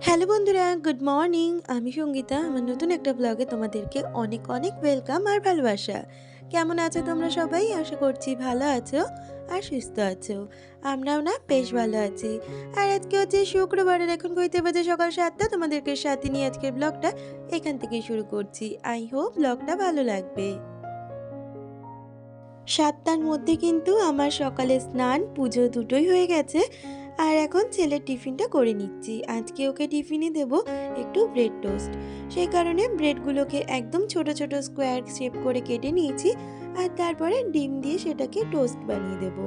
Hello বন্ধুরা, good morning. আমি সঙ্গীতা, আমার নতুন একটা ব্লগে তোমাদেরকে অনেক অনেক ওয়েলকাম আর ভালোবাসা। কেমন আছো তোমরা সবাই? আশা করছি ভালো আছো আর সুস্থ আছো। আমরাও না বেশ ভালো আছি। আর আজকে হচ্ছে শুক্রবারের এখন কইতে বাজে সকাল সাতটা। তোমাদেরকে সাথে নিয়ে আজকের ব্লগটা এখান থেকে শুরু করছি। আই হোপ ব্লগটা ভালো লাগবে। সাতটার মধ্যে কিন্তু আমার সকালে স্নান, পুজো দুটোই হয়ে গেছে। আর এখন ছেলের টিফিনটা করে নিচ্ছি। আজকে ওকে টিফিনে দেব একটু ব্রেড টোস্ট। সেই কারণে ব্রেডগুলোকে একদম ছোট ছোট স্কোয়ার শেপ করে কেটে নিয়েছি আর তারপরে ডিম দিয়ে সেটাকে টোস্ট বানিয়ে দেব।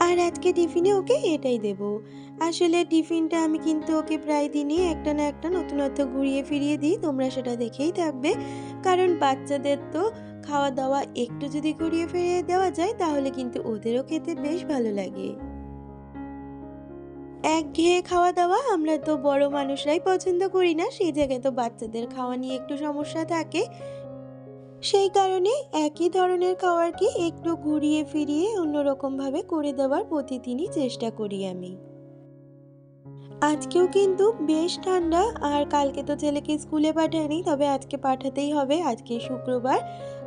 আর আজকে টিফিনে ওকে এটাই দেব। আসলে টিফিনটা আমি কিন্তু ওকে প্রায় দিনই একটা না একটা নতুনত্ব ঘুরিয়ে ফিরিয়ে দিই। তোমরা সেটা দেখেই থাকবে। কারণ বাচ্চাদের তো খাওয়া দাওয়া একটু যদি ঘুরিয়ে ফিরিয়ে দেওয়া যায়, তাহলে কিন্তু ওদেরও খেতে বেশ ভালো লাগে। একঘেয়ে খাওয়া দাওয়া আমরা তো বড় মানুষরাই পছন্দ করি না, সেই জায়গায় তো বাচ্চাদের খাওয়া নিয়ে একটু সমস্যা থাকে। সেই কারণে একই ধরনের খাবারকে একটু ঘুরিয়ে ফিরিয়ে অন্যরকমভাবে করে দেওয়ার প্রতিদিনই চেষ্টা করি আমি। আজকেও কিন্তু বেশ ঠান্ডা, আর কালকে তো ছেলেকে স্কুলে পাঠায়নি, তবে আজকে পাঠাতেই হবে। আজকে শুক্রবার,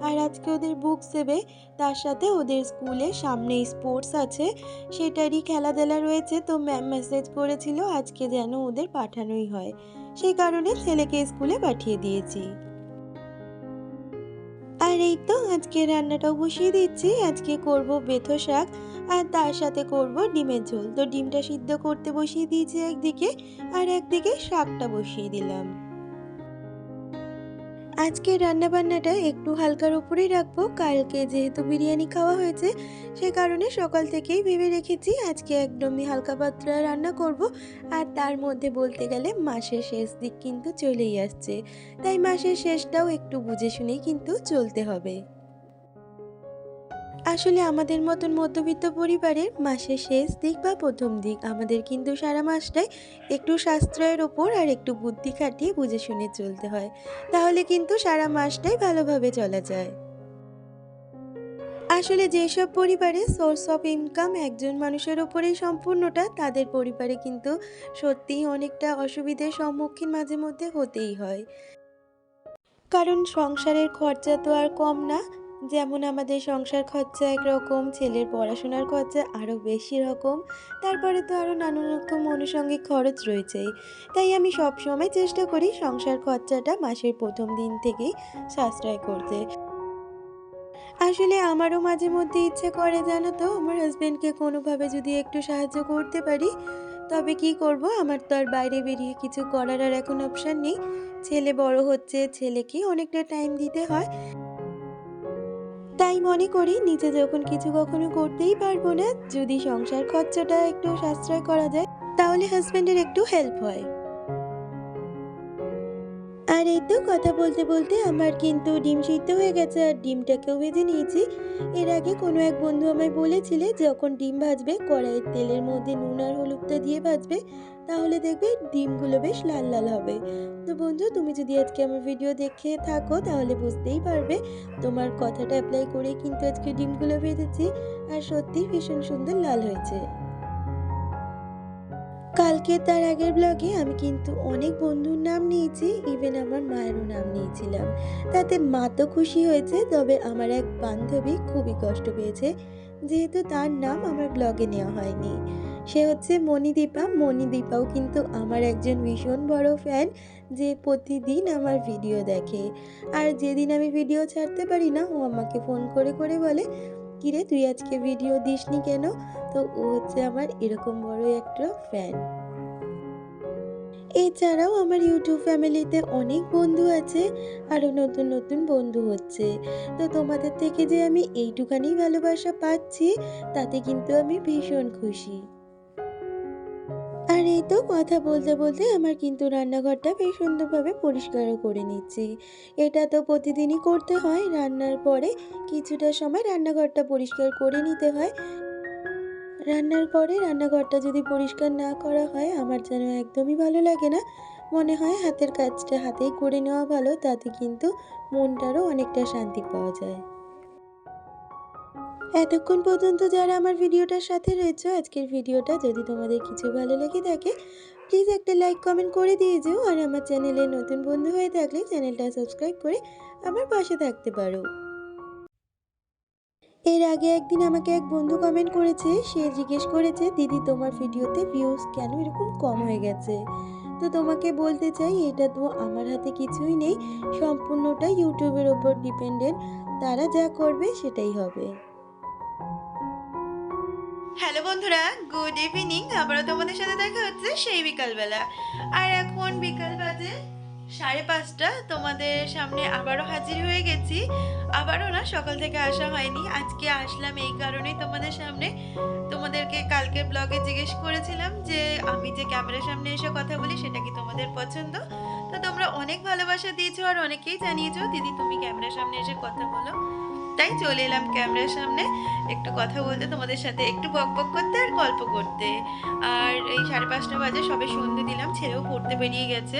আর আজকে ওদের বুক দেবে। তার সাথে ওদের স্কুলে সামনে স্পোর্টস আছে, সেটারই খেলাধুলা রয়েছে। তো ম্যাম মেসেজ করেছিল আজকে যেন ওদের পাঠানোই হয়। সেই কারণে ছেলেকে স্কুলে পাঠিয়ে দিয়েছি। আর এই তো আজকে রান্নাটাও বসিয়ে দিচ্ছি। আজকে করব বেথো শাক আর তার সাথে করব ডিমের ঝোল। তো ডিমটা সিদ্ধ করতে বসিয়ে দিয়েছি একদিকে আর একদিকে শাকটা বসিয়ে দিলাম। আজকে রান্না বান্নাটা একটু হালকার উপরেই রাখব। কালকে যেহেতু বিরিয়ানি খাওয়া হয়েছে, সে কারণে সকাল থেকেই ভেবে রেখেছি আজকে একদমই হালকা পাতলা রান্না করব। আর তার মধ্যে বলতে গেলে মাসের শেষ দিক কিন্তু চলেই আসছে। তাই মাসের শেষটাও একটু বুঝে শুনেই কিন্তু চলতে হবে। আসলে আমাদের মতন মধ্যবিত্ত পরিবারের মাসের শেষ দিক বা প্রথম দিক আমাদের কিন্তু সারা মাসটাই একটু সাশ্রয়ের ওপর আর একটু বুদ্ধি খাটিয়ে বুঝে শুনে চলতে হয়। তাহলে কিন্তু সারা মাসটাই ভালোভাবে চলা যায়। আসলে যেসব পরিবারে সোর্স অফ ইনকাম একজন মানুষের ওপরেই সম্পূর্ণটা, তাদের পরিবারে কিন্তু সত্যিই অনেকটা অসুবিধার সম্মুখীন মাঝে মধ্যে হতেই হয়। কারণ সংসারের খরচা তো আর কম না যেমন আমাদের সংসার খরচা একরকম, ছেলের পড়াশোনার খরচা আরও বেশি রকম, তারপরে তো আরও নানান রকম অনুষঙ্গিক খরচ রয়েছেই। তাই আমি সব সময় চেষ্টা করি সংসার খরচাটা মাসের প্রথম দিন থেকেই সাশ্রয় করতে। আসলে আমারও মাঝে মধ্যে ইচ্ছে করে, জানো তো, আমার হাজব্যান্ডকে কোনোভাবে যদি একটু সাহায্য করতে পারি, তবে কি করব? আমার তো আর বাইরে বেরিয়ে কিছু করার আর এখন অপশান নেই। ছেলে বড় হচ্ছে, ছেলেকে অনেকটা টাইম দিতে হয়। মনে করি, নিজে যখন কিছু কখনো করতেই পারব না, যদি সংসার খরচাটা একটু সাশ্রয় করা যায়, তাহলে হাজব্যান্ডের একটু হেল্প হয়। তো কথা বলতে বলতে আমার কিন্তু ডিম সিদ্ধ হয়ে গেছে আর ডিমটাকেও ভেজে নিয়েছি। এর আগে কোনো এক বন্ধু আমায় বলেছিলে, যখন ডিম ভাজবে, কড়াইয়ের তেলের মধ্যে নুন আর হলুদটা দিয়ে ভাজবে, তাহলে দেখবে ডিমগুলো বেশ লাল লাল হবে। তো বন্ধু, তুমি যদি আজকে আমার ভিডিও দেখে থাকো, তাহলে বুঝতেই পারবে তোমার কথাটা অ্যাপ্লাই করে কিন্তু আজকে ডিমগুলো ভেজেছি, আর সত্যি ভীষণ সুন্দর লাল হয়েছে। কালকে তার আগের ব্লগে আমি কিন্তু অনেক বন্ধুর নাম নিয়েছি ইভেন আমার মায়েরও নাম নিয়েছিলাম। তাতে মা তো খুশি হয়েছে, তবে আমার এক বান্ধবী খুবই কষ্ট পেয়েছে, যেহেতু তার নাম আমার ব্লগে নেওয়া হয়নি। সে হচ্ছে মণিদীপা। মণিদীপাও কিন্তু আমার একজন ভীষণ বড় ফ্যান যে প্রতিদিন আমার ভিডিও দেখে। আর যেদিন আমি ভিডিও ছাড়তে পারি না, ও আমাকে ফোন করে করে বলে কিরে? তুই আজকে ভিডিও দিসনি কেন? তো ও হচ্ছে আমার এরকম বড় একটা ফ্যান এছাড়াও আমার ইউটিউব ফ্যামিলিতে অনেক বন্ধু আছে, আরও নতুন নতুন বন্ধু হচ্ছে। তো তোমাদের থেকে যে আমি এইটুখানি ভালোবাসা পাচ্ছি, তাতে কিন্তু আমি ভীষণ খুশি। আর এই তো কথা বলতে বলতে আমার কিন্তু রান্নাঘরটা বেশ সুন্দরভাবে পরিষ্কারও করে নিচ্ছি। এটা তো প্রতিদিনই করতে হয়, রান্নার পরে কিছুটা সময় রান্নাঘরটা পরিষ্কার করে নিতে হয়। রান্নার পরে রান্নাঘরটা যদি পরিষ্কার না করা হয়, আমার যেন একদমই ভালো লাগে না। মনে হয় হাতের কাজটা হাতেই করে নেওয়া ভালো, তাতে কিন্তু মনটারও অনেকটা শান্তি পাওয়া যায়। এতক্ষণ পর্যন্ত যারা আমার ভিডিওটার সাথে রয়েছে, আজকের ভিডিওটা যদি তোমাদের কিছু ভালো লেগে থাকে প্লিজ একটা লাইক কমেন্ট করে দিয়ে যেও। আর আমার চ্যানেলে নতুন বন্ধু হয়ে থাকলে চ্যানেলটা সাবস্ক্রাইব করে আমার পাশে থাকতে পারো। এর আগে একদিন আমাকে এক বন্ধু কমেন্ট করেছে, সে জিজ্ঞেস করেছে, দিদি, তোমার ভিডিওতে ভিউজ কেন এরকম কম হয়ে গেছে? তো তোমাকে বলতে চাই, এটা তো আমার হাতে কিছুই নেই, সম্পূর্ণটা ইউটিউবের ওপর ডিপেন্ডেন্ট তারা যা করবে সেটাই হবে। হ্যালো বন্ধুরা গুড ইভিনিং আবারও তোমাদের সাথে দেখা হচ্ছে সেই বিকালবেলা। আর এখন বিকাল বাজে সাড়ে পাঁচটা। তোমাদের সামনে আবারও হাজির হয়ে গেছি। আবারও না, সকাল থেকে আসা হয়নি। আজকে আসলাম এই কারণেই তোমাদের সামনে। তোমাদেরকে কালকে ব্লগে জিজ্ঞেস করেছিলাম যে, আমি যে ক্যামেরার সামনে এসে কথা বলি, সেটা কি তোমাদের পছন্দ? তো তোমরা অনেক ভালোবাসা দিয়েছ আর অনেকেই জানিয়েছো, দিদি, তুমি ক্যামেরার সামনে এসে কথা বলো। তাই চলে এলাম ক্যামেরার সামনে। একটু কথা বলতে, তোমাদের সাথে একটু বক বক করতে আর গল্প করতে। আর এই সাড়ে পাঁচটা বাজে সবে সন্ধে দিলাম, ছেলেও পড়তে বেরিয়ে গেছে।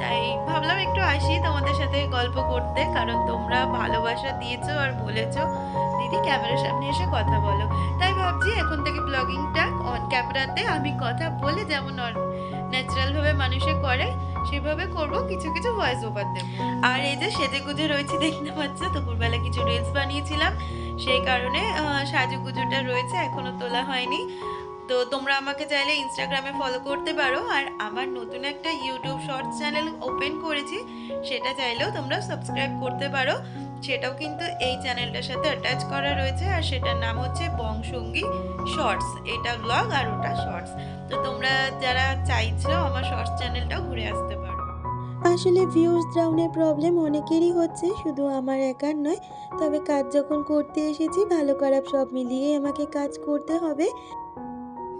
তাই ভাবলাম একটু আসি তোমাদের সাথে গল্প করতে, কারণ তোমরা ভালোবাসা দিয়েছ আর বলেছ। দিদি, ক্যামেরার সামনে এসে কথা বলো। তাই ভাবছি এখন থেকে ব্লগিংটা অন ক্যামেরাতে আমি কথা বলে যেমন ন্যাচারালভাবে মানুষে করে সেভাবে করব, কিছু কিছু ভয়েস ওভার দেব। আর এই যে সেজে গুজে রয়েছে, দেখতে পাচ্ছ? দুপুরবেলা কিছু রিলস বানিয়েছিলাম। সেই কারণে সাজুগুজুটা রয়েছে, এখনও তোলা হয়নি। তো তোমরা আমাকে চাইলে ইনস্টাগ্রামে ফলো করতে পারো। আর আমার নতুন একটা ইউটিউব শর্টস চ্যানেল ওপেন করেছি, সেটা চাইলেও তোমরা সাবস্ক্রাইব করতে পারো। সেটাও কিন্তু এই চ্যানেলটার সাথে অ্যাটাচ করা রয়েছে। আর সেটার নাম হচ্ছে বংসঙ্গী শর্টস এটা ব্লগ আর ওটা শর্টস তো তোমরা যারা চাইছো আমার শর্টস চ্যানেলটাও ঘুরে আসতে পারো। আসলে ভিউজ ডাউনের প্রবলেম অনেকেরই হচ্ছে, শুধু আমার একার নয়, তবে কাজ যখন করতে এসেছি, ভালো খারাপ সব মিলিয়ে আমাকে কাজ করতে হবে।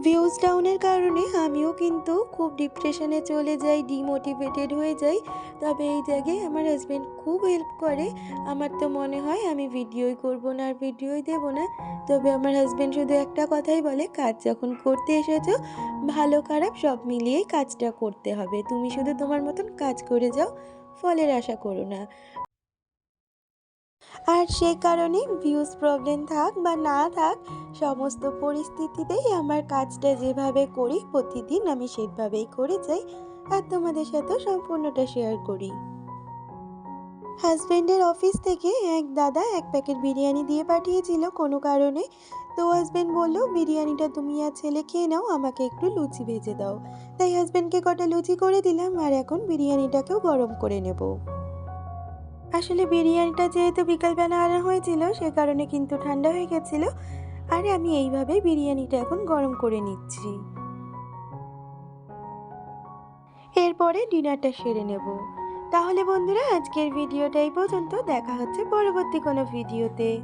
ভিউজ ডাউনের কারণে আমিও কিন্তু খুব ডিপ্রেশনে চলে যাই ডিমোটিভেটেড হয়ে যাই। তবে এই জায়গায় আমার হাজব্যান্ড খুব হেল্প করে। আমার তো মনে হয় আমি ভিডিওই করব না আর ভিডিওই দেব না। তবে আমার হাজব্যান্ড শুধু একটা কথাই বলে, কাজ যখন করতে এসেছ, ভালো খারাপ সব মিলিয়েই কাজটা করতে হবে। তুমি শুধু তোমার মতন কাজ করে যাও, ফলের আশা করো না। আর সে কারণে ভিউজ প্রবলেম থাক বা না থাক, সমস্ত পরিস্থিতিতেই আমার কাজটা যেভাবে করি, প্রতিদিন আমি সেভাবেই করে যাই আর তোমাদের সাথেও সম্পূর্ণটা শেয়ার করি। হাজবেন্ডের অফিস থেকে এক দাদা এক প্যাকেট বিরিয়ানি দিয়ে পাঠিয়েছিল কোনো কারণে। তো হাজবেন্ড বলল, বিরিয়ানিটা তুমি আর ছেলে খেয়ে নাও, আমাকে একটু লুচি ভেজে দাও। তাই হাজবেন্ডকে কটা লুচি করে দিলাম আর এখন বিরিয়ানিটাকেও গরম করে নেব। আসলে বিরিয়ানিটা যেহেতু বিকালবেলা আনা হয়েছিল, সে কারণে কিন্তু ঠান্ডা হয়ে গেছিল। আর, আমি এইভাবে বিরিয়ানিটা এখন গরম করে নিচ্ছি। এরপরে ডিনারটা সেরে নেব। তাহলে বন্ধুরা, আজকের ভিডিওটা এই পর্যন্ত। দেখা হচ্ছে পরবর্তী কোনো ভিডিওতে।